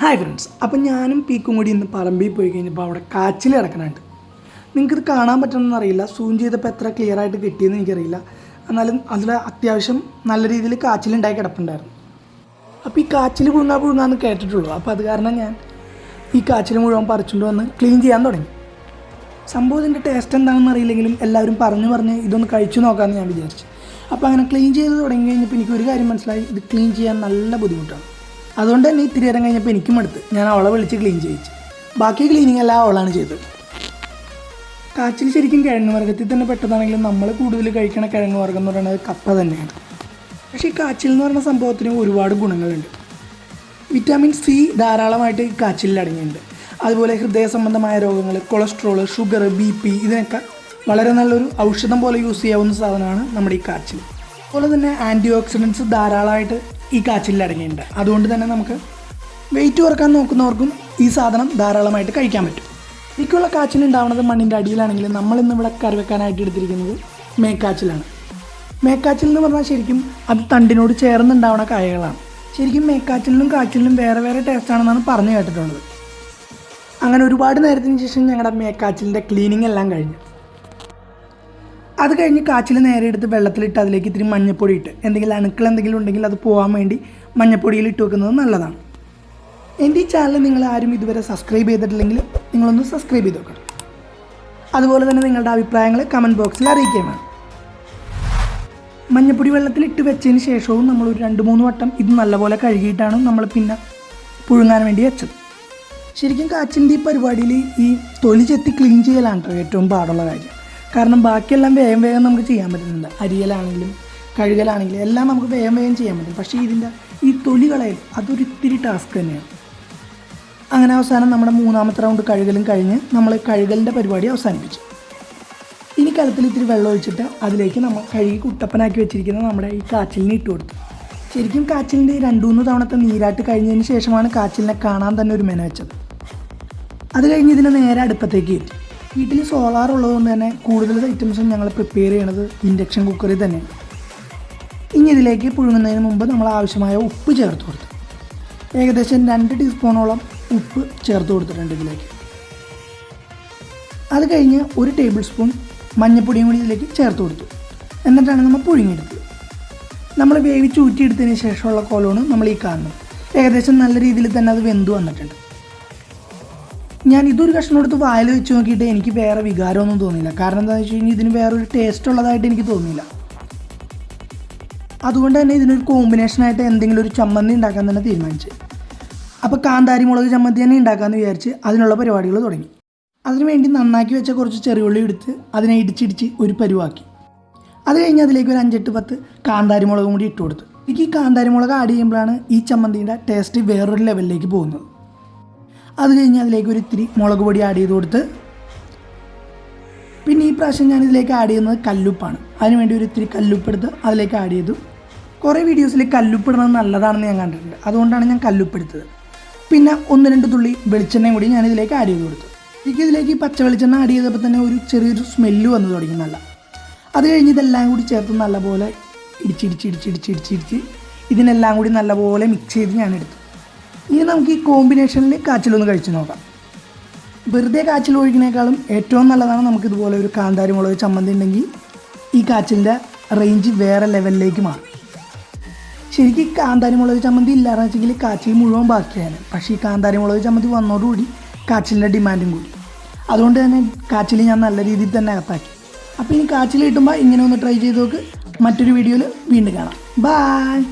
Hi friends അപ്പം ഞാനും പീക്കും കൂടി ഇന്ന് പറമ്പിൽ പോയി കഴിഞ്ഞപ്പോൾ അവിടെ കാച്ചിൽ കിടക്കണുണ്ട്. നിങ്ങൾക്കിത് കാണാൻ പറ്റണമെന്ന് അറിയില്ല. സൂം ചെയ്തപ്പോൾ എത്ര ക്ലിയർ ആയിട്ട് കിട്ടിയെന്ന് എനിക്കറിയില്ല. എന്നാലും അതിൽ അത്യാവശ്യം നല്ല രീതിയിൽ കാച്ചിലുണ്ടായി കിടപ്പുണ്ടായിരുന്നു. അപ്പോൾ ഈ കാച്ചിൽ പുഴുങ്ങാ പുഴുങ്ങാന്ന് കേട്ടിട്ടുള്ളൂ. അപ്പോൾ അത് കാരണം ഞാൻ ഈ കാച്ചിൽ മുഴുവൻ പറിച്ചുകൊണ്ട് വന്ന് ക്ലീൻ ചെയ്യാൻ തുടങ്ങി. സംഭവം ഇതിന്റെ ടേസ്റ്റ് എന്താണെന്ന് അറിയില്ലെങ്കിലും എല്ലാവരും പറഞ്ഞു പറഞ്ഞ് ഇതൊന്ന് കഴിച്ചു നോക്കാമെന്ന് ഞാൻ വിചാരിച്ചു. അപ്പോൾ അങ്ങനെ ക്ലീൻ ചെയ്ത് തുടങ്ങി കഴിഞ്ഞപ്പോൾ എനിക്ക് ഒരു കാര്യം മനസ്സിലായി. ഇത് ക്ലീൻ ചെയ്യാൻ നല്ല ബുദ്ധിമുട്ടാണ്. അതുകൊണ്ട് തന്നെ ഇത്തിരി നേരം കഴിഞ്ഞപ്പോൾ എനിക്കും എടുത്ത്. ഞാൻ അവളെ വിളിച്ച് ക്ലീൻ ചെയ്യിച്ചു. ബാക്കി ക്ലീനിങ് എല്ലാം അവളാണ് ചെയ്തത്. കാച്ചിൽ ശരിക്കും കിഴങ്ങ് വർഗത്തിൽ തന്നെ പെട്ടതാണെങ്കിലും നമ്മൾ കൂടുതൽ കഴിക്കണ കിഴങ്ങ് വർഗം എന്ന് പറയുന്നത് കപ്പ തന്നെയാണ്. പക്ഷേ ഈ കാച്ചിൽ എന്ന് പറയുന്ന സംഭവത്തിന് ഒരുപാട് ഗുണങ്ങളുണ്ട്. വിറ്റാമിൻ സി ധാരാളമായിട്ട് ഈ കാച്ചിലിൽ അടങ്ങിയിട്ടുണ്ട്. അതുപോലെ ഹൃദയ സംബന്ധമായ രോഗങ്ങൾ കൊളസ്ട്രോൾ ഷുഗർ ബി പി ഇതിനൊക്കെ വളരെ നല്ലൊരു ഔഷധം പോലെ യൂസ് ചെയ്യാവുന്ന സാധനമാണ് നമ്മുടെ ഈ കാച്ചിൽ. അതുപോലെ തന്നെ ആന്റി ഓക്സിഡൻസ് ധാരാളമായിട്ട് ഈ കാച്ചിലിൽ അടങ്ങിയിട്ടുണ്ട്. അതുകൊണ്ട് തന്നെ നമുക്ക് വെയിറ്റ് കുറയ്ക്കാൻ നോക്കുന്നവർക്കും ഈ സാധനം ധാരാളമായിട്ട് കഴിക്കാൻ പറ്റും. മിക്കുള്ള കാച്ചിൽ ഉണ്ടാവുന്നത് മണ്ണിന്റെ അടിയിലാണെങ്കിൽ നമ്മളിന്ന് ഇവിടെ കറി വെക്കാനായിട്ട് എടുത്തിരിക്കുന്നത് മേക്കാച്ചിലാണ്. മേക്കാച്ചിൽ എന്ന് പറഞ്ഞാൽ ശരിക്കും അത് തണ്ടിനോട് ചേർന്നുണ്ടാവുന്ന കായകളാണ്. ശരിക്കും മേക്കാച്ചിലിനും കാച്ചിലിനും വേറെ വേറെ ടേസ്റ്റ് ആണെന്നാണ് പറഞ്ഞു കേട്ടിട്ടുള്ളത്. അങ്ങനെ ഒരുപാട് നേരത്തിന് ശേഷം ഞങ്ങളുടെ മേക്കാച്ചിലിന്റെ ക്ലീനിങ് എല്ലാം കഴിഞ്ഞു. അത് കഴിഞ്ഞ് കാച്ചിൽ നേരെ എടുത്ത് വെള്ളത്തിലിട്ട് അതിലേക്ക് ഇത്തിരി മഞ്ഞപ്പൊടി ഇട്ട്. എന്തെങ്കിലും അണുക്കൾ എന്തെങ്കിലും ഉണ്ടെങ്കിൽ അത് പോകാൻ വേണ്ടി മഞ്ഞപ്പൊടിയിൽ ഇട്ട് വെക്കുന്നത് നല്ലതാണ്. എന്റെ ഈ ചാനൽ നിങ്ങൾ ആരും ഇതുവരെ സബ്സ്ക്രൈബ് ചെയ്തിട്ടില്ലെങ്കിൽ നിങ്ങളൊന്ന് സബ്സ്ക്രൈബ് ചെയ്ത് നോക്കണം അതുപോലെ തന്നെ നിങ്ങളുടെ അഭിപ്രായങ്ങൾ കമന്റ് ബോക്സിൽ അറിയിക്കുകയും വേണം. മഞ്ഞപ്പൊടി വെള്ളത്തിൽ ഇട്ട് വെച്ചതിന് ശേഷവും നമ്മൾ ഒരു രണ്ട് മൂന്ന് വട്ടം ഇത് നല്ലപോലെ കഴുകിയിട്ടാണ് നമ്മൾ പിന്നെ പുഴുങ്ങാൻ വേണ്ടി വെച്ചത്. ശരിക്കും കാച്ചിന്റെ ഈ പരിപാടിയിൽ ഈ തൊലി ചെത്തി ക്ലീൻ ചെയ്യലാണ് കേട്ടോ ഏറ്റവും പാടുള്ള കാര്യം. കാരണം ബാക്കിയെല്ലാം വേഗം വേഗം നമുക്ക് ചെയ്യാൻ പറ്റുന്നുണ്ട്. അരിയലാണെങ്കിലും കഴുകലാണെങ്കിലും എല്ലാം നമുക്ക് വേഗം വേഗം ചെയ്യാൻ പറ്റും. പക്ഷേ ഇതിന്റെ ഈ തൊലി കളയൽ അതൊരു ഇത്തിരി ടാസ്ക് തന്നെയാണ്. അങ്ങനെ അവസാനം നമ്മുടെ മൂന്നാമത്തെ റൗണ്ട് കഴുകലും കഴിഞ്ഞ് നമ്മൾ കഴുകലിന്റെ പരിപാടി അവസാനിപ്പിച്ചു. ഇനി കലത്തിൽ ഇത്തിരി വെള്ളം ഒഴിച്ചിട്ട് അതിലേക്ക് നമ്മൾ കഴുകി കുട്ടപ്പനാക്കി വെച്ചിരിക്കുന്ന നമ്മുടെ ഈ കാച്ചിലിനെ ഇട്ട് കൊടുത്തു. ശരിക്കും കാച്ചിലിന്റെ രണ്ടു മൂന്ന് തവണത്തെ നീരാട്ട് കഴിഞ്ഞതിന് ശേഷമാണ് കാച്ചിലിനെ കാണാൻ തന്നെ ഒരു മെന വെച്ചത്. അത് കഴിഞ്ഞ് ഇതിനെ നേരെ അടുപ്പത്തേക്ക് കയറ്റി. വീട്ടിൽ സോളാർ ഉള്ളതുകൊണ്ട് തന്നെ കൂടുതൽ ഐറ്റംസും ഞങ്ങൾ പ്രിപ്പയർ ചെയ്യണത് ഇൻഡക്ഷൻ കുക്കറിൽ തന്നെയാണ് ഇനി ഇതിലേക്ക് പുഴുങ്ങുന്നതിന് മുമ്പ് നമ്മൾ ആവശ്യമായ ഉപ്പ് ചേർത്ത് കൊടുത്തു. ഏകദേശം രണ്ട് ടീസ്പൂണോളം ഉപ്പ് ചേർത്ത് കൊടുത്തിട്ടുണ്ട് ഇതിലേക്ക്. അത് കഴിഞ്ഞ് ഒരു ടേബിൾ സ്പൂൺ മഞ്ഞൾപ്പൊടിയും കൂടി ഇതിലേക്ക് ചേർത്ത് കൊടുത്തു. എന്നിട്ടാണ് നമ്മൾ പുഴുങ്ങിയെടുത്തത്. നമ്മൾ വേവിച്ച് ഊറ്റിയെടുത്തതിന് ശേഷമുള്ള കോലമാണ് നമ്മൾ ഈ കാണുന്നത്. ഏകദേശം നല്ല രീതിയിൽ തന്നെ അത് വെന്തു വന്നിട്ടുണ്ട്. ഞാൻ ഇതൊരു കഷ്ണം എടുത്ത് വായിൽ വെച്ച് നോക്കിയിട്ട് എനിക്ക് വേറെ വികാരമൊന്നും തോന്നിയില്ല. കാരണം എന്താണെന്ന് വെച്ച് കഴിഞ്ഞാൽ ഇതിന് വേറൊരു ടേസ്റ്റ് ഉള്ളതായിട്ട് എനിക്ക് തോന്നിയില്ല. അതുകൊണ്ട് തന്നെ ഇതിനൊരു കോമ്പിനേഷനായിട്ട് എന്തെങ്കിലും ഒരു ചമ്മന്തി ഉണ്ടാക്കാൻ തന്നെ തീരുമാനിച്ചു. അപ്പോൾ കാന്താരി മുളക് ചമ്മന്തി തന്നെ ഉണ്ടാക്കാമെന്ന് വിചാരിച്ച് അതിനുള്ള പരിപാടികൾ തുടങ്ങി. അതിനുവേണ്ടി നന്നാക്കി വെച്ച കുറച്ച് ചെറിയുള്ളി എടുത്ത് അതിനെ ഇടിച്ചിടിച്ച് ഒരു പരുവാക്കി. അത് കഴിഞ്ഞ് അതിലേക്ക് ഒരു അഞ്ചെട്ട് പത്ത് കാന്താരി മുളകും കൂടി ഇട്ട് കൊടുത്തു. എനിക്ക് ഈ കാന്താരി മുളക് ആഡ് ചെയ്യുമ്പോഴാണ് ഈ ചമ്മന്തിയുടെ ടേസ്റ്റ് വേറൊരു ലെവലിലേക്ക് പോകുന്നത്. അത് കഴിഞ്ഞ് അതിലേക്ക് ഒരു ഇത്തിരി മുളക് പൊടി ആഡ് ചെയ്ത് കൊടുത്ത് പിന്നെ ഈ പ്രാവശ്യം ഞാൻ ഇതിലേക്ക് ആഡ് ചെയ്യുന്നത് കല്ലുപ്പാണ്. അതിനുവേണ്ടി ഒരു ഇത്തിരി കല്ലുപ്പെടുത്ത് അതിലേക്ക് ആഡ് ചെയ്തു. കുറേ വീഡിയോസിൽ കല്ലുപ്പിടുന്നത് നല്ലതാണെന്ന് ഞാൻ കണ്ടിട്ടുണ്ട്. അതുകൊണ്ടാണ് ഞാൻ കല്ലുപ്പെടുത്തത് പിന്നെ ഒന്ന് രണ്ട് തുള്ളി വെളിച്ചെണ്ണയും കൂടി ഞാൻ ഇതിലേക്ക് ആഡ് ചെയ്ത് കൊടുത്തു. എനിക്ക് ഇതിലേക്ക് ഈ പച്ച വെളിച്ചെണ്ണ ആഡ് ചെയ്തപ്പോൾ തന്നെ ഒരു ചെറിയൊരു സ്മെല്ല് വന്നു തുടങ്ങി നല്ല. അത് കഴിഞ്ഞ് ഇതെല്ലാം കൂടി ചേർത്ത് നല്ലപോലെ ഇടിച്ചിടിച്ചിടിച്ചിടിച്ചിടിച്ചിടിച്ച് ഇതിനെല്ലാം കൂടി നല്ലപോലെ മിക്സ് ചെയ്ത് ഞാൻ എടുത്തു. ഇനി നമുക്ക് ഈ കോമ്പിനേഷനിൽ കാച്ചിലൊന്ന് കഴിച്ചു നോക്കാം. വെറുതെ കാച്ചിൽ ഒഴിക്കുന്നേക്കാളും ഏറ്റവും നല്ലതാണ് നമുക്ക് ഇതുപോലെ ഒരു കാന്താരി മുളക് ചമ്മന്തി ഉണ്ടെങ്കിൽ ഈ കാച്ചിലിന്റെ റേഞ്ച് വേറെ ലെവലിലേക്ക് മാറും. ശരിക്കും കാന്താരി മുളക് ചമ്മന്തി ഇല്ലാന്ന് വെച്ചെങ്കിൽ കാച്ചിൽ മുഴുവൻ ബാക്കിയാണ്. പക്ഷേ ഈ കാന്താരി മുളക് ചമ്മന്തി വന്നതോടുകൂടി കാച്ചിലിന്റെ ഡിമാൻഡും കൂടി. അതുകൊണ്ട് തന്നെ കാച്ചിൽ ഞാൻ നല്ല രീതിയിൽ തന്നെ അകത്താക്കി. അപ്പോൾ ഇനി കാച്ചിൽ കിട്ടുമ്പോൾ ഇങ്ങനെ ഒന്ന് ട്രൈ ചെയ്ത് നോക്ക്. മറ്റൊരു വീഡിയോയിൽ വീണ്ടും കാണാം. ബായ്